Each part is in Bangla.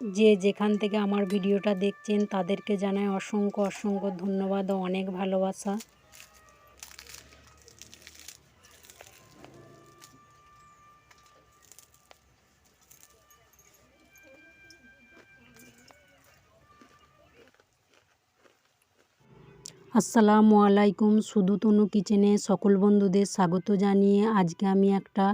যে যেখান থেকে আমার ভিডিওটা দেখছেন, তাদেরকে জানাই অসংখ্য অসংখ্য ধন্যবাদ ও অনেক ভালোবাসা। আসসালামু আলাইকুম তনু কিচেনে সকল বন্ধুদের স্বাগত জানিয়ে আজকে আমি একটা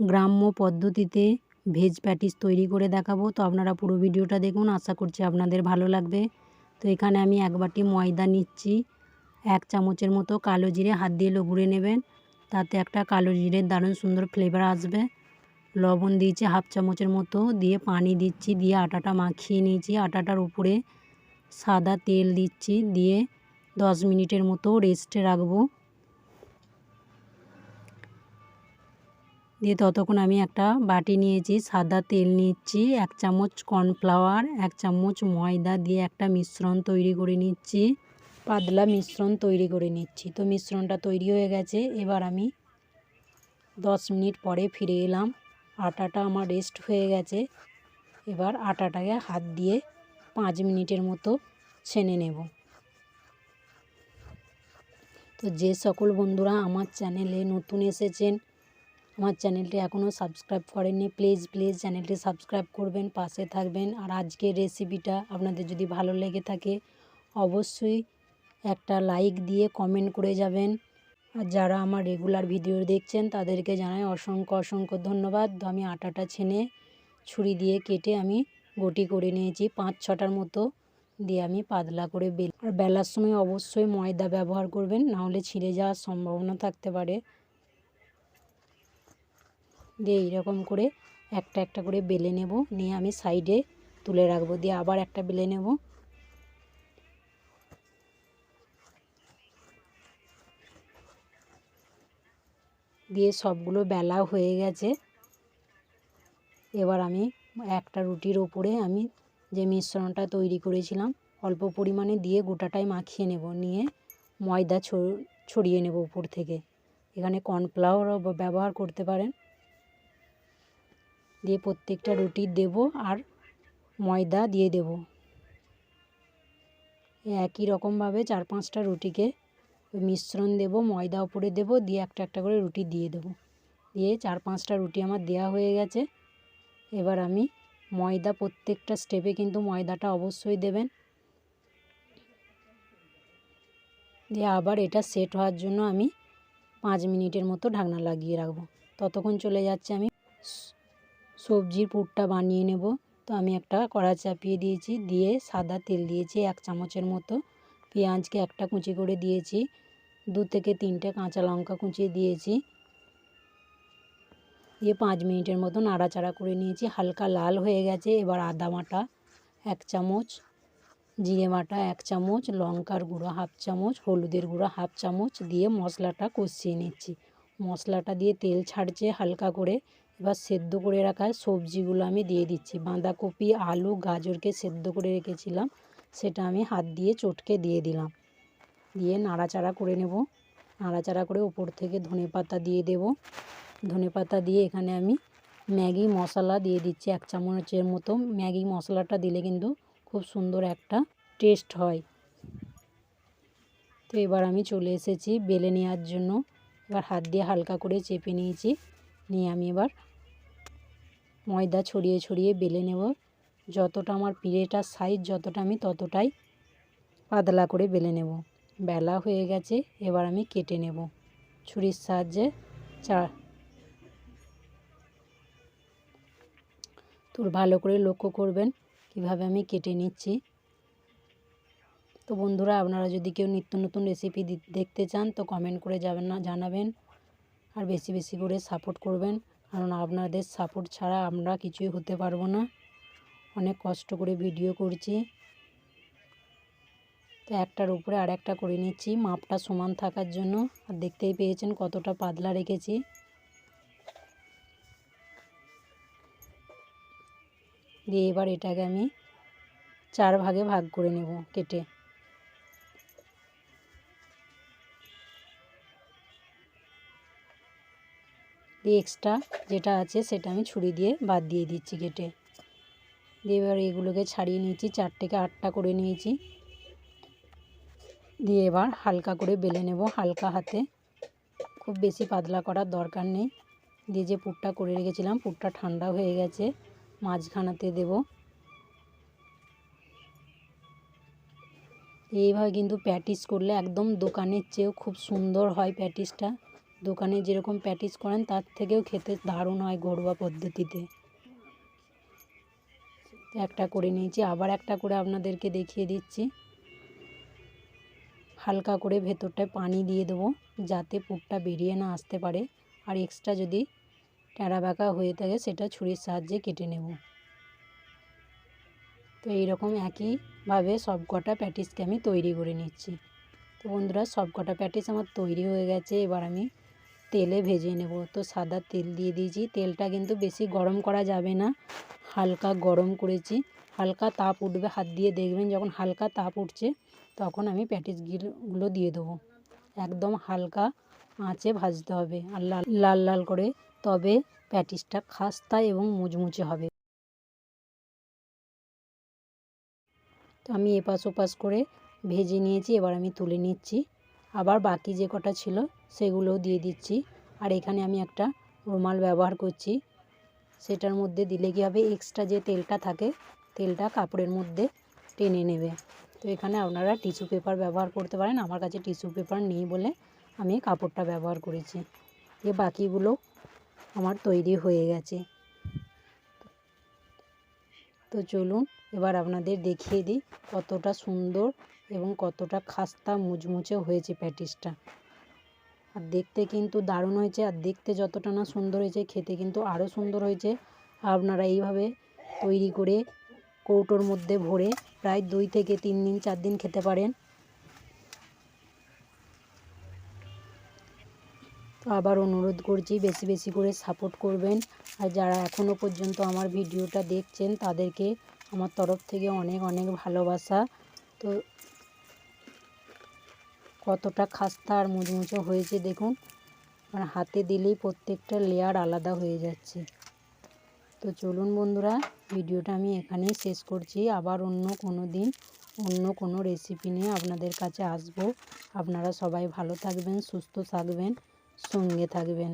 গ্রাম্য পদ্ধতিতে ভেজ প্যাটিস তৈরি করে দেখাবো। তো আপনারা পুরো ভিডিওটা দেখুন, আশা করছি আপনাদের ভালো লাগবে। তো এখানে আমি এক বাটি ময়দা নিচ্ছি। এক চামচের মতো কালো জিরে, হাত দিয়ে লগুড়ে নেবেন। তাতে একটা কালো জিরের দারুণ সুন্দর ফ্লেভার আসবে। লবণ দিয়েছি হাফ চামচের মতো, দিয়ে পানি দিচ্ছি, দিয়ে আটাটা মাখিয়ে নিয়েছি। আটাটার উপরে সাদা তেল দিচ্ছি, দিয়ে দশ মিনিটের মতো রেস্টে রাখব। দিয়ে ততক্ষণ আমি একটা বাটি নিয়েছি, সাদা তেল নিচ্ছি, এক চামচ কর্নফ্লাওয়ার, এক চামচ ময়দা দিয়ে একটা মিশ্রণ তৈরি করে নিচ্ছি। পাতলা মিশ্রণ তৈরি করে নিচ্ছি। তো মিশ্রণটা তৈরি হয়ে গেছে। এবার আমি দশ মিনিট পরে ফিরে এলাম। আটাটা আমার রেস্ট হয়ে গেছে। এবার আটাটাকে হাত দিয়ে পাঁচ মিনিটের মতো ছেনে নেব। তো যে সকল বন্ধুরা আমার চ্যানেলে নতুন এসেছেন আমার চ্যানেলটি এখনও সাবস্ক্রাইব করেননি, প্লিজ প্লিজ চ্যানেলটি সাবস্ক্রাইব করবেন, পাশে থাকবেন। আর আজকের রেসিপিটা আপনাদের যদি ভালো লেগে থাকে, অবশ্যই একটা লাইক দিয়ে কমেন্ট করে যাবেন। আর যারা আমার রেগুলার ভিডিও দেখছেন, তাদেরকে জানাই অসংখ্য অসংখ্য ধন্যবাদ। আমি আটাটা ছেনে ছুরি দিয়ে কেটে আমি গটি করে নিয়েছি, পাঁচ ছটার মতো দিয়ে আমি পাতলা করে বেল। আর বেলার সময় অবশ্যই ময়দা ব্যবহার করবেন, নাহলে ছিঁড়ে যাওয়ার সম্ভাবনা থাকতে পারে। দিয়ে এইরকম করে একটা একটা করে বেলে নেব। নিয়ে আমি সাইডে তুলে রাখব, দিয়ে আবার একটা বেলে নেব। দিয়ে সবগুলো বেলা হয়ে গেছে। এবার আমি একটা রুটির ওপরে আমি যে মিশ্রণটা তৈরি করেছিলাম, অল্প পরিমাণে দিয়ে গোটাটাই মাখিয়ে নেব। নিয়ে ময়দা ছড়িয়ে নেব উপর থেকে। এখানে কর্নফ্লাওয়ারও ব্যবহার করতে পারেন। দিয়ে প্রত্যেকটা রুটি দেব আর ময়দা দিয়ে দেব। একই রকমভাবে চার পাঁচটা রুটিকে মিশ্রণ দেব, ময়দা উপরে দেব, দিয়ে একটা একটা করে রুটি দিয়ে দেব। দিয়ে চার পাঁচটা রুটি আমার দেওয়া হয়ে গেছে। এবার আমি ময়দা প্রত্যেকটা স্টেপে কিন্তু ময়দাটা অবশ্যই দেবেন। দিয়ে আবার এটা সেট হওয়ার জন্য আমি পাঁচ মিনিটের মতো ঢাকনা লাগিয়ে রাখব। ততক্ষণ চলে যাচ্ছে আমি সবজির পুরটা বানিয়ে নেব। তো আমি একটা কড়া চাপিয়ে দিয়েছি, দিয়ে সাদা তেল দিয়েছি এক চামচের মতো। পেঁয়াজকে একটা কুচি করে দিয়েছি, দু থেকে তিনটে কাঁচা লঙ্কা কুচিয়ে দিয়েছি। দিয়ে পাঁচ মিনিটের মতো নাড়াচাড়া করে নিয়েছি। হালকা লাল হয়ে গেছে, এবার আদা বাটা এক চামচ, জিরে বাটা এক চামচ, লঙ্কার গুঁড়ো হাফ চামচ, হলুদের গুঁড়ো হাফ চামচ, দিয়ে মশলাটা কষিয়ে নিচ্ছি। মশলাটা দিয়ে তেল ছাড়ছে হালকা করে। এবার সেদ্ধ করে রাখা সবজিগুলো আমি দিয়ে দিচ্ছি। বাঁধাকপি, আলু, গাজরকে সেদ্ধ করে রেখেছিলাম। সেটা আমি হাত দিয়ে চটকে দিয়ে দিলাম। দিয়ে নাড়াচাড়া করে নেব। নাড়াচাড়া করে ওপর থেকে ধনে পাতা দিয়ে দেব। ধনে পাতা দিয়ে এখানে আমি ম্যাগি মশলা দিয়ে দিচ্ছি এক চামচের মতো। ম্যাগি মশলাটা দিলে কিন্তু খুব সুন্দর একটা টেস্ট হয়। তো এবার আমি চলে এসেছি বেলে নেওয়ার জন্য। এবার হাত দিয়ে হালকা করে চেপে নিয়েছি। নিয়ে আমি এবার ময়দা ছড়িয়ে ছড়িয়ে বেলে নেব। যতটা আমার পিড়েটার সাইজ যতটা আমি ততটাই পাতলা করে বেলে নেব। বেলা হয়ে গেছে, এবার আমি কেটে নেব। ছুরির সাহায্যে চা তোর ভালো করে লক্ষ্য করবেন কীভাবে আমি কেটে নিচ্ছি। তো বন্ধুরা, আপনারা যদি কেউ নিত্য নতুন রেসিপি দেখতে চান, তো কমেন্ট করে যাবেন না, জানাবেন। আর বেশি বেশি করে সাপোর্ট করবেন। কারণ আপনাদের সাপোর্ট ছাড়া আমরা কিছুই হতে পারব না। অনেক কষ্ট করে ভিডিও করছি। তো একটার উপরে আর একটা করে নিচ্ছি, মাপটা সমান থাকার জন্য। আর দেখতেই পেয়েছেন কতটা পাতলা রেখেছি। দিয়ে এবার এটাকে আমি চার ভাগে ভাগ করে নেব, কেটে। দিয়ে এক্সট্রা যেটা আছে সেটা আমি ছুরি দিয়ে বাদ দিয়ে দিচ্ছি কেটে দিয়ে এবার এগুলোকে ছাড়িয়ে নিয়েছি চারটেকে আটটা করে নিয়েছি। দিয়ে এবার হালকা করে বেলে নেব, হালকা হাতে। খুব বেশি পাতলা করার দরকার নেই। দিয়ে যে পুরটা করে রেখেছিলাম, পুরটা ঠান্ডা হয়ে গেছে, মাঝখানাতে দেব। এইভাবে কিন্তু প্যাটিস করলে একদম দোকানের চেয়েও খুব সুন্দর হয় প্যাটিসটা। দোকানে যেরকম প্যাটিস করেন, তার থেকেও খেতে দারুণ হয় ঘরোয়া পদ্ধতিতে। একটা করে নিয়েছি। আবার একটা করে আপনাদেরকে দেখিয়ে দিচ্ছি। হালকা করে ভেতরটায় পানি দিয়ে দেবো, যাতে পুরটা বেরিয়ে না আসতে পারে। আর এক্সট্রা যদি ট্যাড়া বাঁকা হয়ে থাকে, সেটা ছুরির সাহায্যে কেটে নেব। তো এইরকম একইভাবে সব কটা প্যাটিসকে আমি তৈরি করে নিচ্ছি। তো বন্ধুরা সব কটা প্যাটিস আমার তৈরি হয়ে গেছে। এবার আমি তেলে ভেজে নেব। তো সাদা তেল দিয়ে দিয়েছি। তেলটা কিন্তু বেশি গরম করা যাবে না। হালকা গরম করেছি। হালকা তাপ উঠবে, হাত দিয়ে দেখবেন যখন হালকা তাপ উঠছে, তখন আমি প্যাটিসগুলো দিয়ে দেবো। একদম হালকা আঁচে ভাজতে হবে আর লাল লাল লাল করে। তবে প্যাটিসটা খাস্তা এবং মুচমুচে হবে। তো আমি এপাশ ওপাশ করে ভেজে নিয়েছি। এবার আমি তুলে নিচ্ছি। আবার বাকি যে কটা ছিল সেগুলোও দিয়ে দিচ্ছি। আর এখানে আমি একটা রুমাল ব্যবহার করছি। সেটার মধ্যে দিলে কী হবে? এক্সট্রা যে তেলটা থাকে, তেলটা কাপড়ের মধ্যে টেনে নেবে। তো এখানে আপনারা টিস্যু পেপার ব্যবহার করতে পারেন। আমার কাছে টিস্যু পেপার নেই বলে আমি কাপড়টা ব্যবহার করেছি। যে বাকিগুলো আমার তৈরি হয়ে গেছে। তো চলুন এবার আপনাদের দেখিয়ে দিই কতটা সুন্দর এবং কতটা খাস্তা মুচমুচে হয়েছে প্যাটিসটা। আর দেখতে কিন্তু দারুণ হয়েছে, আর দেখতে যতটা না সুন্দর হয়েছে, খেতে কিন্তু আরও সুন্দর হয়েছে। আপনারা এইভাবে তৈরি করে কৌটোর মধ্যে ভরে প্রায় দুই থেকে তিন দিন, চার দিন খেতে পারেন। আবার অনুরোধ করছি বেশি বেশি করে সাপোর্ট করবেন। আর যারা এখনও পর্যন্ত আমার ভিডিওটা দেখছেন, তাদেরকে আমার তরফ থেকে অনেক অনেক ভালোবাসা। তো কতটা খাস্তা আর মুচমুচে হয়েছে দেখুন। মানে হাতে দিলেই প্রত্যেকটা লেয়ার আলাদা হয়ে যাচ্ছে। তো চলুন বন্ধুরা, ভিডিওটা আমি এখানেই শেষ করছি। আবার অন্য কোনো দিন অন্য কোনো রেসিপি নিয়ে আপনাদের কাছে আসব। আপনারা সবাই ভালো থাকবেন, সুস্থ থাকবেন। সঙ্গে থাকবেন।